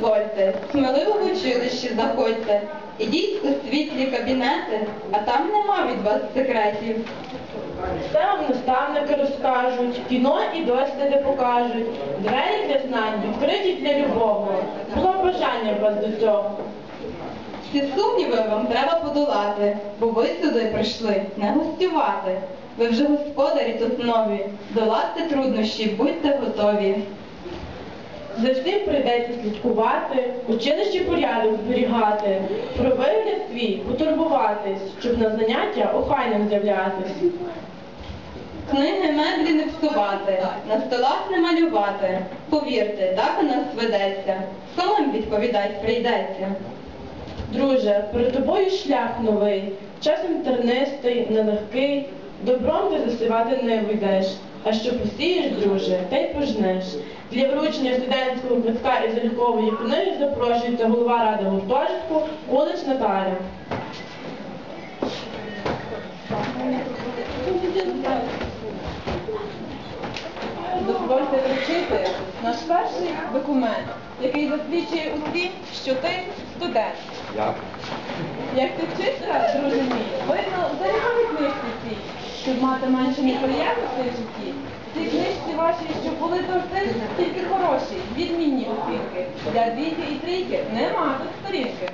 Дозвольте, сміливо в училище заходьте. Ідіть у світлі кабінети, а там нема від вас секретів. Все вам наставники розкажуть, кіно і досліди покажуть. Двері для знань відкриті для любого. Було бажання вас до цього. Всі сумніви вам треба подолати, бо ви сюди прийшли не гостювати. Ви вже господарі тут нові, долати труднощі, будьте готові. За всім прийдеться слідкувати, училищі порядок зберігати, про вигляд свій потурбуватись, щоб на заняття охайним з'являтись. Книги меблі не псувати, на столах не малювати. Повірте, так у нас ведеться, самим відповідать прийдеться. Друже, перед тобою шлях новий, часом тернистий, нелегкий, добром ти засівати не вийдеш, а що посієш, друже, те й пожнеш. Для вручення студентського квитка із залікової книги запрошується голова ради гуртожитку Кулич Наталя. Дозвольте вручити наш перший документ, який засвідчує усім, що ти студент. Як ти вчишся, друже мій, видно залікові книжці цій, щоб мати менше неприємностей в житті. В цій книжці ваші, щоб були завжди тільки хороші, відмінні оцінки. Для двійки і трійки нема тут сторінки.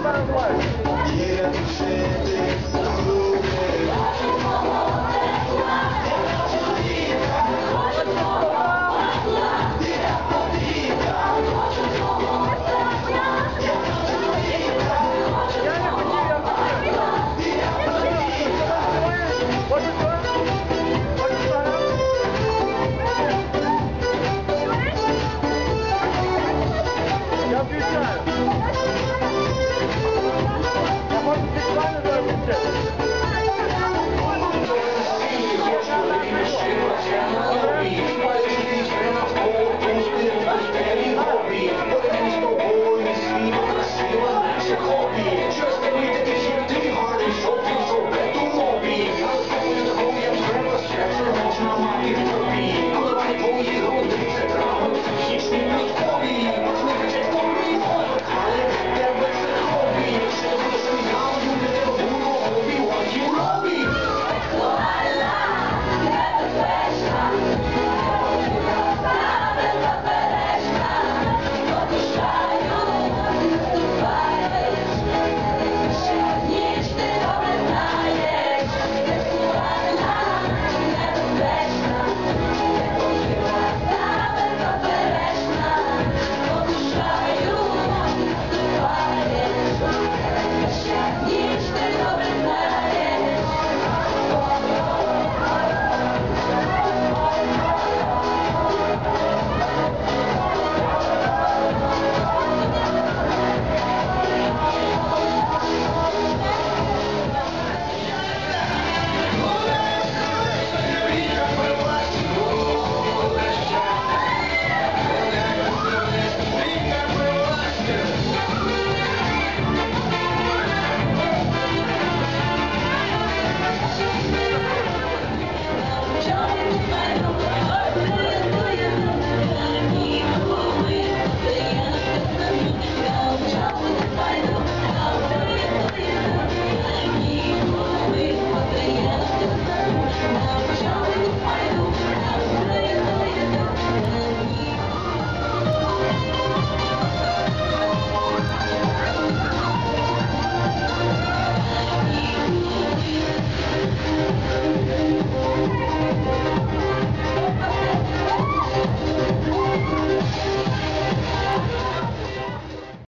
Quiero